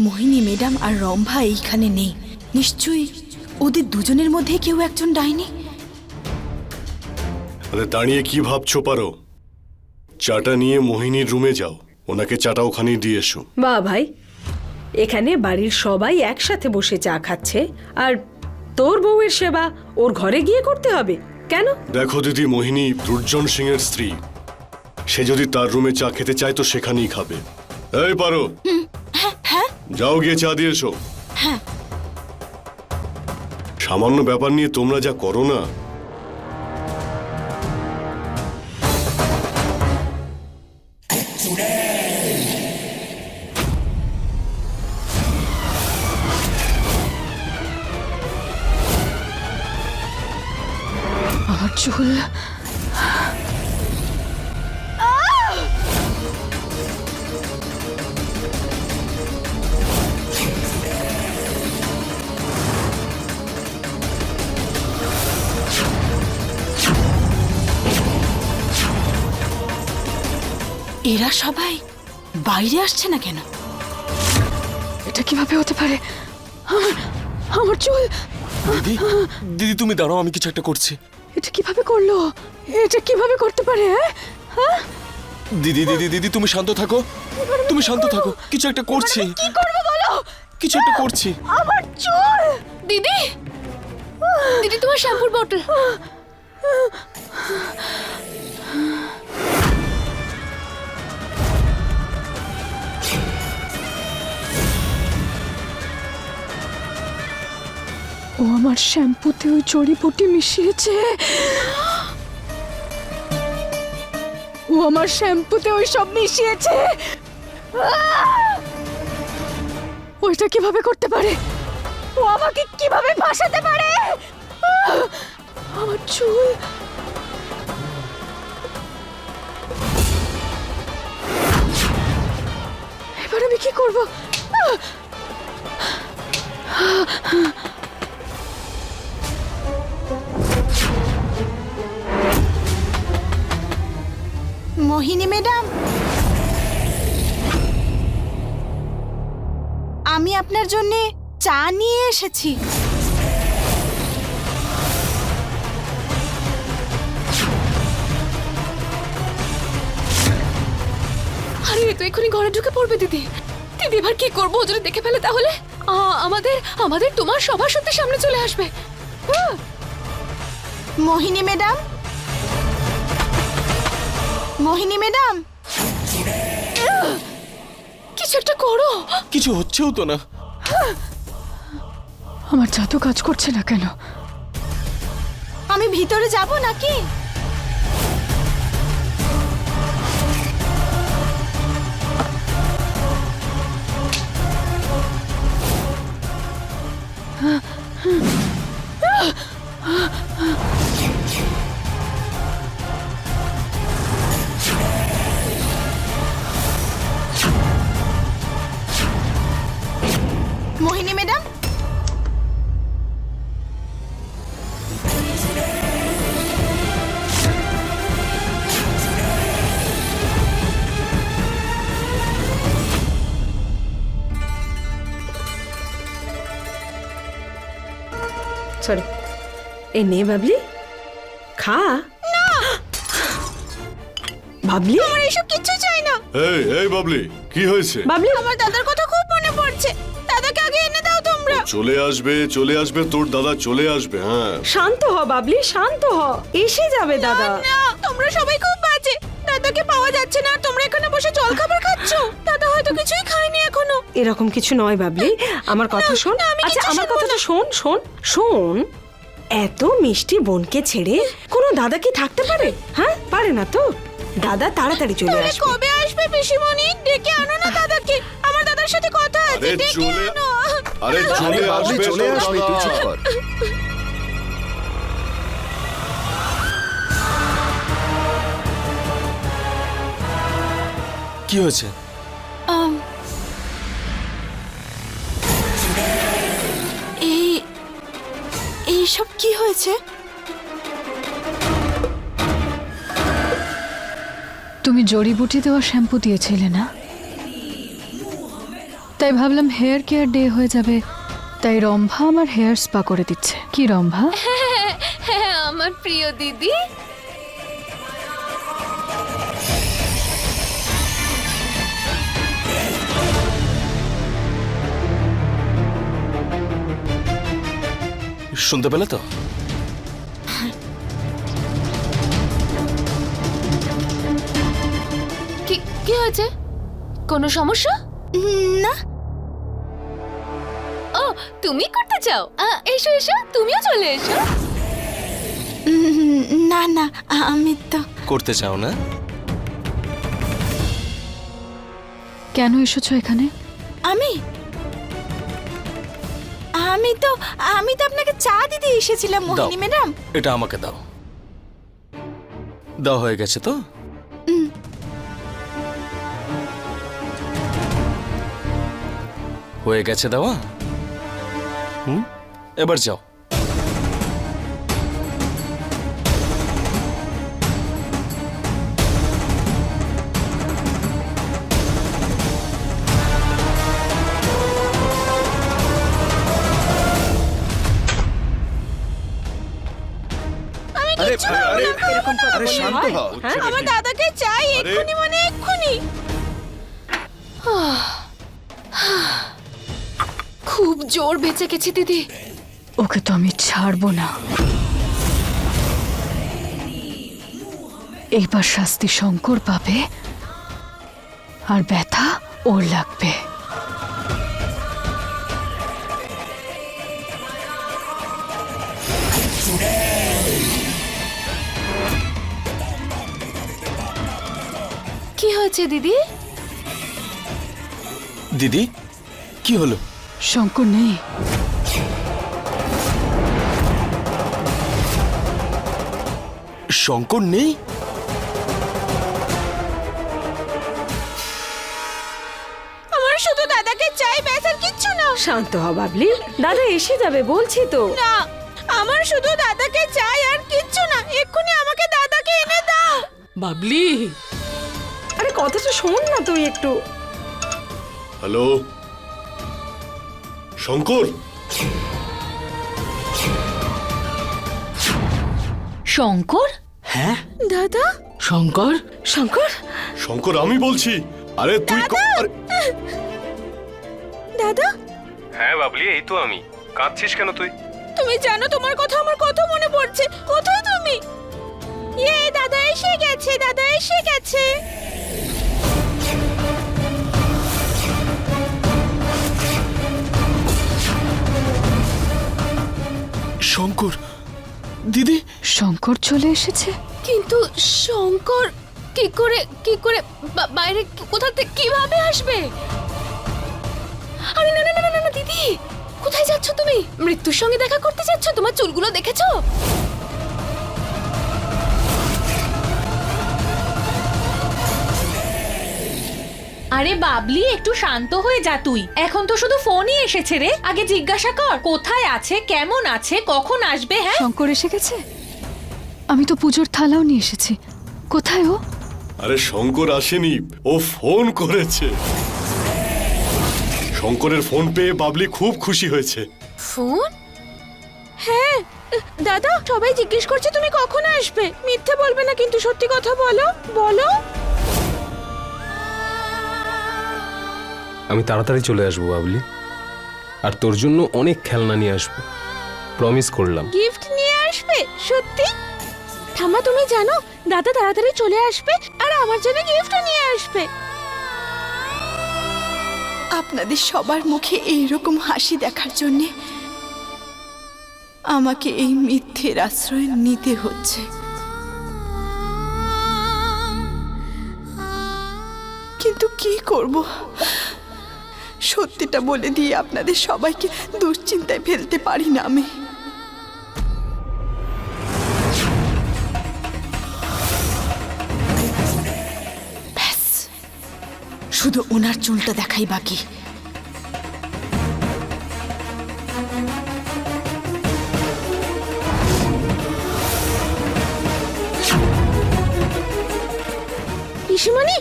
মোহিনী madam আর রম্ভা এইখানে নেই। নিশ্চয়ই ওদের দুজনের মধ্যে কেউ একজন ডাইনি? আরে দাঁড়িয়ে কি ভাবছ পারো? চাটা নিয়ে মোহিনীর রুমে যাও। ওনাকে চাটা ওখানেই দিয়ে এসো। বা ভাই এখানে বাড়ির সবাই একসাথে বসে চা খাচ্ছে আর তোর বউয়ের সেবা ওর ঘরে গিয়ে করতে হবে কেন? দেখো দিদি মোহিনী দুর্জন সিং এর স্ত্রী। সে যদি তার রুমে চা খেতে চায় তো সেখানেই খাবে। এই পারো। যাও গিয়ে চা দিয়ে এসো। সামান্য ব্যাপার নিয়ে তোমরা যা করো না। আমার চুল। এরা সবাই বাইরে আসছে না কেন? এটা কীভাবে হতে পারে? আমার আমার চুল। দিদি দিদি তুমি দাঁড়াও আমি কিছু একটা করছি। এটা কীভাবে করল? এটা কীভাবে করতে পারে হ্যাঁ? দিদি দিদি দিদি তুমি শান্ত থাকো। তুমি শান্ত থাকো। কিছু একটা করছি। কি করব বলো? কিছু একটা করছি। আমার চুল! দিদি! দিদি তোমার শ্যাম্পুর বটল। ও আমার শ্যাম্পুতে ওই জড়িবুটি মিশিয়েছে ও আমার শ্যাম্পুতে ওই সব মিশিয়েছে! ওইটা কীভাবে করতে পারে ও আমাকে কীভাবে ফাঁসাতে পারে! আমার চুল এবার আমি কি করব মোহিনী ম্যাডাম। আমি আপনার জন্যে চা নিয়ে এসেছি। আরে এ তো এক্ষুনি ঘরে ঢুকে পড়বে দিদি। দিদি এবার কি করব ও যদি দেখে ফেলে তাহলে? আ, আমাদের আমাদের তোমার সবার সত্যি সামনে চলে আসবে। আহ! মোহিনী ম্যাডাম। মোহিনী ম্যাডাম? কিছু একটা করো। কিছু হচ্ছেও তো না। আমার জাদু কাজ করছে না কেন? আমি ভিতরে যাব নাকি? এ নে বাবলি। খা। না। বাবলি? আমার এসব কিচ্ছু চাই না। এই এই বাবলি কি হয়েছে? বাবলি? আমার দাদার কথা খুব মনে পড়ছে। দাদাকে আগে এনে দাও তোমরা। চলে আসবে চলে আসবে তোর দাদা চলে আসবে হ্যাঁ। শান্ত হ বাবলি শান্ত হ। এসে যাবে দাদা। না তোমরা সবাই খুব বাজে। দাদাকে পাওয়া যাচ্ছে না আর তোমরা এখানে বসে জল খাবার খাচ্ছ। দাদা হয়তো কিছুই খায়নি এখনও। এরকম কিছু নয় বাবলি। আমার কথা শোন। আমি আচ্ছা আমার কথাটা শোন শোন শোন। এত মিষ্টি বোনকে ছেড়ে কোনো দাদা কি থাকতে পারে? হ্যাঁ পারে না তো। দাদা তাড়াতাড়ি চলে আসবে। কবে আসবে পিসিমণি? ডেকে আনো না দাদাকে। আমার দাদার সাথে কথা আছে ডেকে আনো। আরে চলে আসবে চলে আসবে তুই চুপ কর। কি হয়েছে? কি হয়েছে? তুমি জড়িবুটি দেওয়া শ্যাম্পু দিয়েছিলে না? তাই ভাবলাম হেয়ার কেয়ার ডে হয়ে যাবে তাই রম্ভা আমার হেয়ার স্পা করে দিচ্ছে। কি রম্ভা? হ্যাঁ আমার প্রিয় দিদি। শুনতে পেলে তো? কি কি হয়েছে? কোনো সমস্যা? না। ও তুমি করতে চাও? এসো এসো তুমিও চলে এসো। না না আমি তো করতে চাও না? কেন এসেছ এখানে? আমি? আমি তো আমি তো আপনাকে চা দিতে এসেছিলাম মোহিনী ম্যাডাম। এটা আমাকে দাও। দাও হয়ে গেছে তো? হয়ে গেছে দেওয়া? হুম? এবার যাও। আরে শান্ত হও। আমার দাদাকে চাই এক্ষুনি মানে এক্ষুনি। খুব জোর বেঁচে গেছি দিদি। ওকে তো আমি ছাড়বো না। এইবার শাস্তি শঙ্কর পাবে আর ব্যথা ওর লাগবে। কি হয়েছে দিদি? দিদি কি হলো? শঙ্কর নেই। শঙ্কর নেই? আমার শুধু দাদাকে চাই ব্যাস আর কিচ্ছু না। শান্ত হ বাবলি। দাদা এসে যাবে বলছি তো। না আমার শুধু দাদাকে চাই আর কিচ্ছু না। এক্ষুনি আমাকে দাদাকে এনে দাও। বাবলি কথাটা শোন না তুই একটু। হ্যালো? শঙ্কর? শঙ্কর? হ্যাঁ? দাদা? শঙ্কর? শঙ্কর? শঙ্কর আমি বলছি আরে তুই ক- আরে, দাদা? হ্যাঁ বাবলি এই তো আমি। কাঁদছিস কেন তুই? তুমি জানো তোমার কথা আমার কত মনে পড়ছে। কোথায় তুমি? ইয়ে দাদা এসে গেছে দাদা এসে গেছে। শঙ্কর। দিদি? শঙ্কর চলে এসেছে? কিন্তু শঙ্কর কি করে কি করে বাইরে কোথা থেকে কীভাবে আসবে? আরে না না না না, না না দিদি কোথায় যাচ্ছ তুমি? মৃত্যুর সঙ্গে দেখা করতে যাচ্ছ? তোমার চুলগুলো দেখেছ? আরে বাবলি একটু শান্ত হয়ে যা তুই। এখন তো শুধু ফোনই এসেছে রে। আগে জিজ্ঞাসা কর কোথায় আছে কেমন আছে কখন আসবে হ্যাঁ? শঙ্কর এসে গেছে? আমি তো পুজোর থালাও নিয়ে এসেছি। কোথায় ও? আরে শঙ্কর আসেনি ও ফোন করেছে। শঙ্করের ফোন পেয়ে বাবলি খুব খুশি হয়েছে। ফোন? হ্যাঁ দাদা সবাই জিজ্ঞেস করছে তুমি কখন আসবে। মিথ্যে বলবে না কিন্তু সত্যি কথা বলো। বলো। আমি তাড়াতাড়ি চলে আসব বাবলি। আর তোর জন্য অনেক খেলনা নিয়ে আসব। প্রমিস করলাম। গিফট নিয়ে আসবে? সত্যি? ঠাম্মা তুমি জানো দাদা তাড়াতাড়ি চলে আসবে আর আমার জন্য গিফটও নিয়ে আসবে। আপনাদের সবার মুখে এই রকম হাসি দেখার জন্যে আমাকে এই মিথ্যের আশ্রয় নিতে হচ্ছে। কিন্তু কি করব? সত্যিটা বলে দিয়ে আপনাদের সবাইকে দুশ্চিন্তায় ফেলতে পারি না আমি। ব্যাস। শুধু ওনার চুলটা দেখাই বাকি। পিসিমণি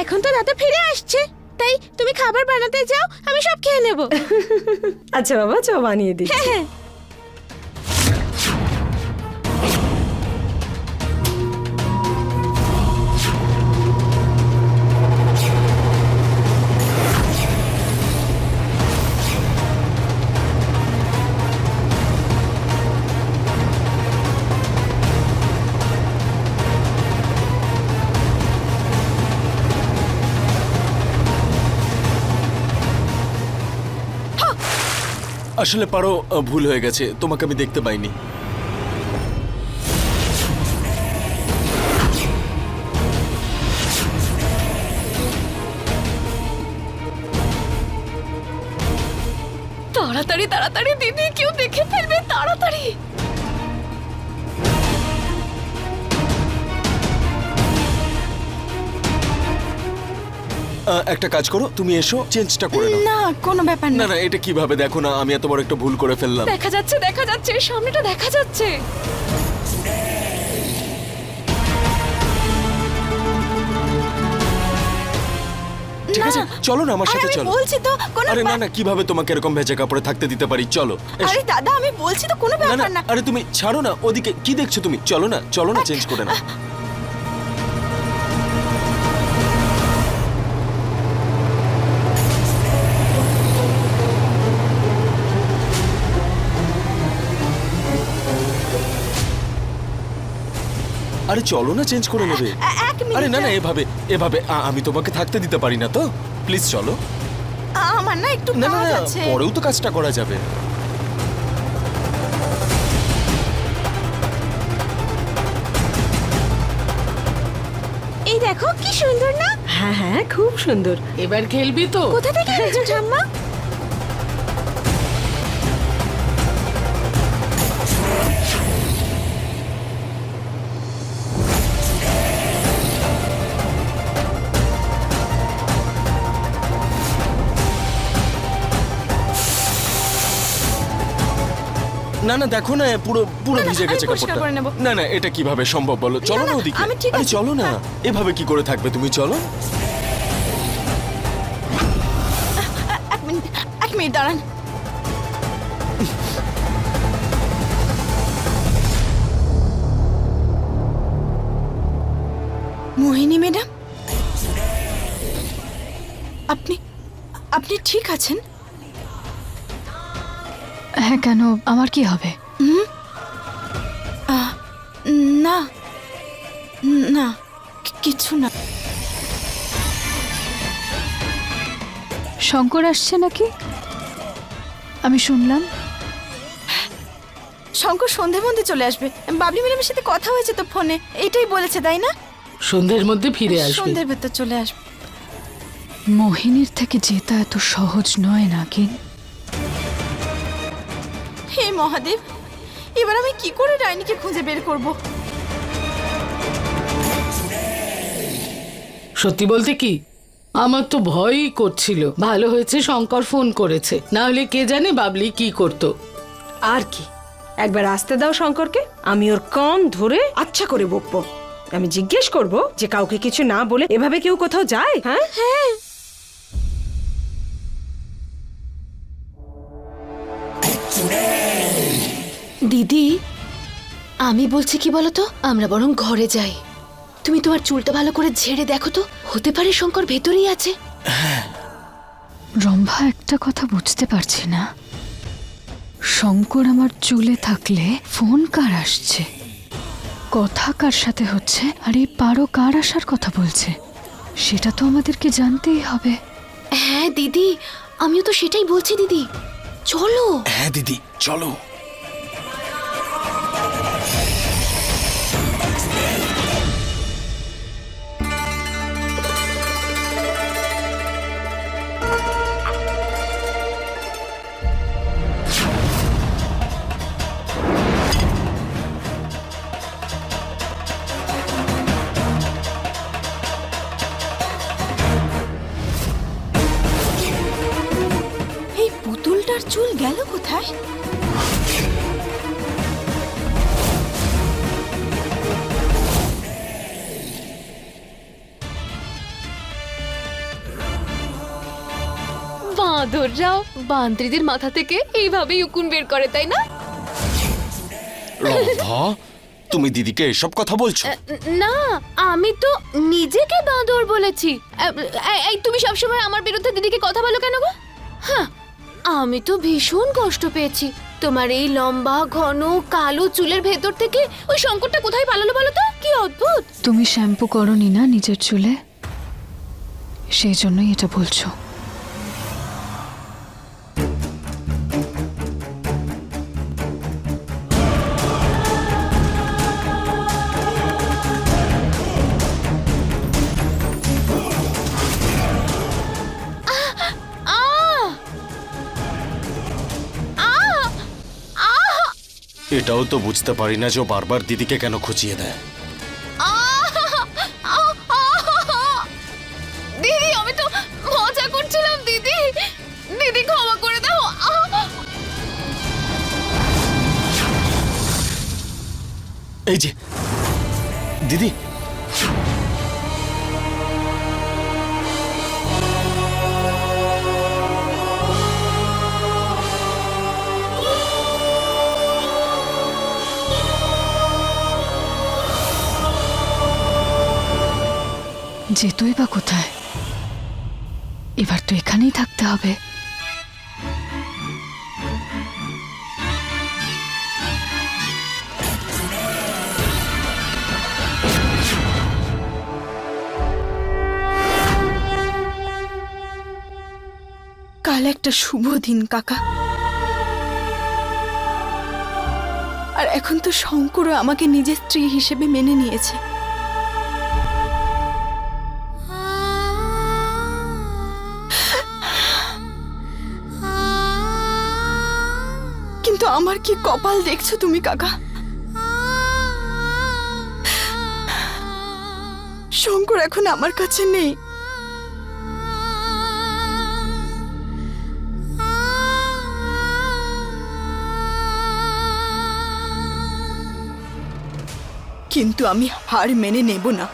এখন তো দাদা ফিরে আসছে। তাই তুমি খাবার বানাতে যাও আমি সব খেয়ে নেব। আচ্ছা বাবা চ বানিয়ে দিচ্ছি হ্যাঁ। আসলে পারো ভুল হয়ে গেছে। তোমাকে আমি দেখতে পাইনি। আহ, একটা কাজ করো তুমি এসো চেঞ্জটা করে নাও। না কোনো ব্যাপার না। না না এটা কীভাবে দেখো না আমি এত বড় একটা ভুল করে ফেললাম। দেখা যাচ্ছে দেখা যাচ্ছে সামনেটা দেখা যাচ্ছে। ঠিক আছে চলো না আমার আরে সাথে আমি চলো। বলছি তো কোনো আরে না ব্যাপার- না কীভাবে তোমাকে এরকম ভেজা কাপড়ে থাকতে দিতে পারি? চলো এসো। আরে দাদা আমি বলছি তো কোনো না না ব্যাপার না। আরে তুমি ছাড়ো না ওদিকে কি দেখছ তুমি? চলো না চলো না চেঞ্জ করে না আরে চলো না চেঞ্জ করে নেবে। এক মিনিট আরে না না এভাবে এভাবে আ- আমি তোমাকে থাকতে দিতে পারি না তো। প্লিজ চলো। আমার না একটু না না কাজ না আছে। পরেও তো কাজটা করা যাবে। এই দেখো কি সুন্দর না? হ্যাঁ হ্যাঁ খুব সুন্দর। এবার খেলবি তো। কোথা থেকে এনেছো ঠাম্মা? না না দেখো না পুরো পুরো ভিজে গেছে কাপড়টা। না না এটা কীভাবে সম্ভব বলো? চলো না, ওদিকে। আরে চলো না। হ্যাঁ। এভাবে কি করে থাকবে তুমি? চলো। এক মিনিট এক মিনিট দাঁড়ান। মোহিনী ম্যাডাম? আপনি আপনি ঠিক আছেন? হ্যাঁ কেন? আমার কি হবে? না। না কি- কিছু না। শঙ্কর আসছে নাকি? আমি শুনলাম। শঙ্কর সন্ধে মধ্যে চলে আসবে। বাবলি ম্যাডামের সাথে কথা হয়েছে তো ফোনে। এটাই বলেছে তাই না? সন্ধ্যের মধ্যে ফিরে আসবে। সন্ধ্যের ভেতর চলে আসবে। মোহিনীর থেকে জেতা এত সহজ নয় নাকি? হে মহাদেব এবার আমি কি করে ডাইনিকে খুঁজে বের করব? সত্যি বলতে কি আমার তো ভয়ই করছিল। ভালো হয়েছে শঙ্কর ফোন করেছে। না হলে কে জানে বাবলি কি করতো। আর কি? একবার আসতে দাও শঙ্করকে আমি ওর কান ধরে আচ্ছা করে বকবো। আমি জিজ্ঞেস করব যে কাউকে কিছু না বলে এভাবে কেউ কোথাও যায় হ্যাঁ? হ্যাঁ। দিদি আমি বলছি কি বলতো আমরা বরং ঘরে যাই। তুমি তোমার চুলটা ভালো করে ঝেড়ে দেখো তো। হতে পারে শঙ্কর ভেতরেই আছে। রম্ভা একটা কথা বুঝতে পারছি না। শঙ্কর আমার চুলে থাকলে ফোন কার আসছে? কথা কার সাথে হচ্ছে? আর এই পারো কার আসার কথা বলছে? সেটা তো আমাদেরকে জানতেই হবে। হ্যাঁ দিদি আমিও তো সেটাই বলছি দিদি। চলো। হ্যাঁ দিদি চলো। বান্দ্রিদের মাথা থেকে এইভাবেই উকুন বের করে তাই না? রাধা তুমি দিদিকে এসব কথা বলছো? না আমি তো নিজেকে বাঁদর বলেছি। এই- এই তুমি সবসময় আমার বিরুদ্ধে দিদিকে কথা বলো কেন গো? হ্যাঁ আমি তো ভীষণ কষ্ট পেয়েছি। তোমার এই লম্বা ঘন কালো চুলের ভেতর থেকে ওই সংকটটা কোথায় পালালো বলো তো? কি অদ্ভুত! তুমি শ্যাম্পু করনি না নিজের চুলে? সেই জন্যই এটা বলছো। এটাও তো বুঝতে পারি না যে ও বারবার দিদিকে কেন খুঁচিয়ে দেয়। দিদি আমি তো মজা করছিলাম দিদি। দিদি ক্ষমা করে দাও। এই যে দিদি যেতই বা কোথায়? এবার তো এখানেই থাকতে হবে। কাল একটা শুভ দিন, কাকা। আর এখন তো শঙ্করও আমাকে নিজের স্ত্রী হিসেবে মেনে নিয়েছে। আমার কি কপাল দেখছ তুমি, কাকা? শঙ্কর এখন আমার কাছে নেই। কিন্তু আমি হার মেনে নেব না।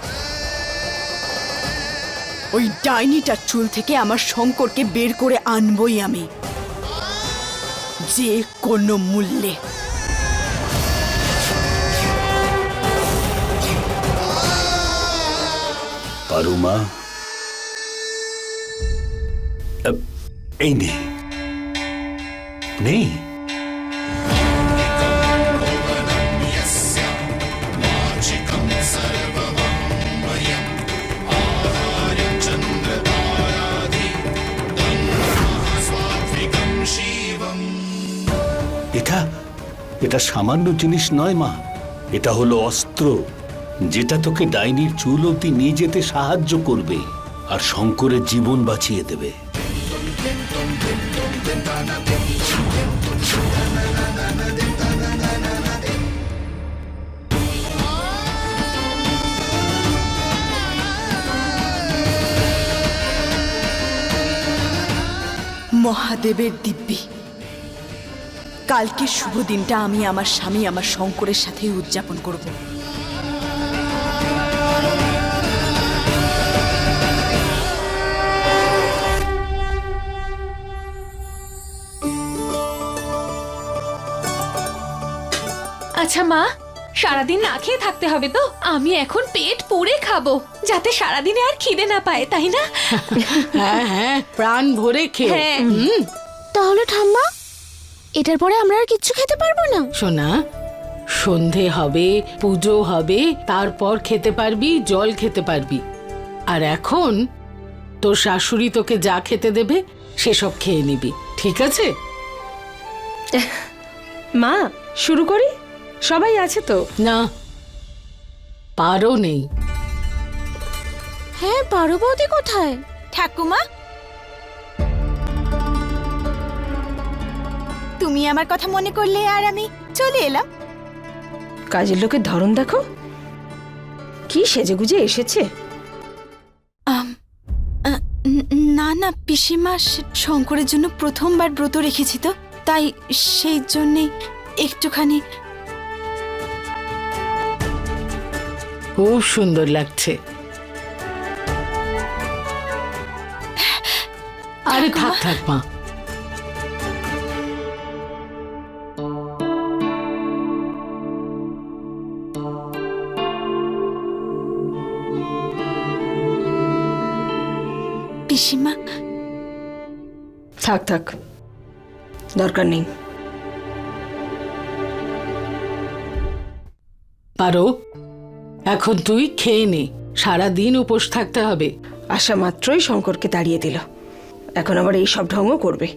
ওই ডাইনিটার চুল থেকে আমার শঙ্করকে বের করে আনবই আমি। যে কোনো মূল্যে পারুমা আহ, এই নে নেই এটা সামান্য জিনিস নয়, মা। এটা হলো অস্ত্র, যেটা তোকে ডাইনির চুল অব্দি নিয়ে যেতে সাহায্য করবে আর শঙ্করের জীবন বাঁচিয়ে দেবে। মহাদেবের দিব্যি। কালকে শুভ দিনটা আমি আমার স্বামী আমার শঙ্করের সাথেই উদযাপন করব। আচ্ছা মা সারাদিন না খেয়ে থাকতে হবে তো? আমি এখন পেট পুড়ে খাব যাতে সারাদিনে আর খিদে না পায় তাই না? হ্যাঁ হ্যাঁ প্রাণ ভরে খেয়ে হ্যাঁ। তাহলে ঠাম্মা এটার পরে আমরা আর কিচ্ছু খেতে পারব না। শোনা সন্ধে হবে পুজো হবে তারপর খেতে পারবি জল খেতে পারবি। আর এখন তোর শাশুড়ি তোকে যা খেতে দেবে সেসব খেয়ে নিবি ঠিক আছে? মা শুরু করি? সবাই আছে তো? না পারো নেই। হ্যাঁ পারো বৌদি কোথায়? ঠাকুমা তুমি আমার কথা মনে করলে আর আমি চলে এলাম। কাজের লোকের ধরন দেখো। কি সেজেগুজে এসেছে। ন- না পিসিমা শঙ্করের জন্য প্রথমবার ব্রত রেখেছি তো তাই সেই জন্যেই একটুখানি খুব সুন্দর লাগছে। আরে থাক থাক মা। থাক থাক। দরকার নেই। পারো এখন তুই খেয়ে নে। সারা দিন উপোস থাকতে হবে। আসা মাত্রই শঙ্করকে তাড়িয়ে দিল। এখন আবার এই সব ঢঙও করবে।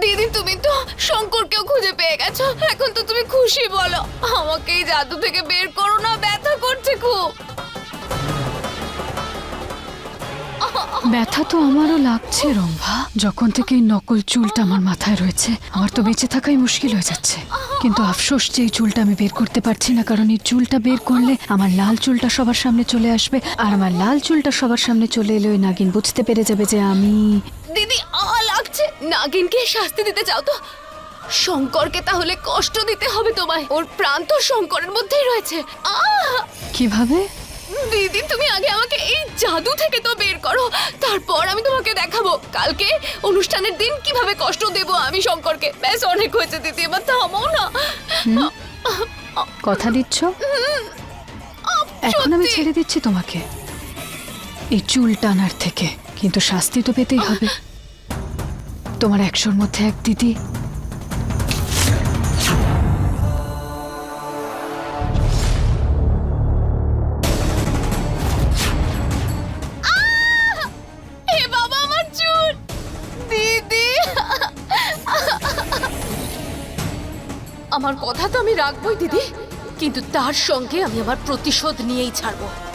দিদি তুমি তো শঙ্করকেও খুঁজে পেয়ে গেছো। এখন তো তুমি খুশি বলো। আমাকে এই জাদু থেকে বের করো না। ব্যথা তো আমারও লাগছে রম্ভা। যখন থেকে এই নকল চুলটা আমার মাথায় রয়েছে আমার তো বেঁচে থাকাই মুশকিল হয়ে যাচ্ছে। কিন্তু আফসোস যে এই চুলটা আমি বের করতে পারছি না কারণ এই চুলটা বের করলে আমার লাল চুলটা সবার সামনে চলে আসবে আর আমার লাল চুলটা সবার সামনে চলে এলে ওই নাগিন। বুঝতে পেরে যাবে যে আমি দিদি আ লাগছে। নাগিনকে শাস্তি দিতে চাও তো। শঙ্করকে তাহলে কষ্ট দিতে হবে তোমায়। ওর প্রাণ তো শঙ্করের মধ্যেই রয়েছে। কীভাবে? দিদি তুমি আগে আমাকে এই জাদু থেকে তো বের করো। তারপর আমি তোমাকে দেখাবো। কালকে অনুষ্ঠানের দিন কীভাবে কষ্ট দেব আমি শঙ্করকে ব্যাস অনেক হয়েছে দিদি এবার থামাও না। কথা দিচ্ছ? এখন আমি ছেড়ে দিচ্ছি তোমাকে। এই চুল টানার থেকে। কিন্তু শাস্তি তো পেতেই হবে। তোমার একশোর মধ্যে এক দিদি আমি রাখবই দিদি। কিন্তু তার সঙ্গে আমি আমার প্রতিশোধ নিয়েই ছাড়বো।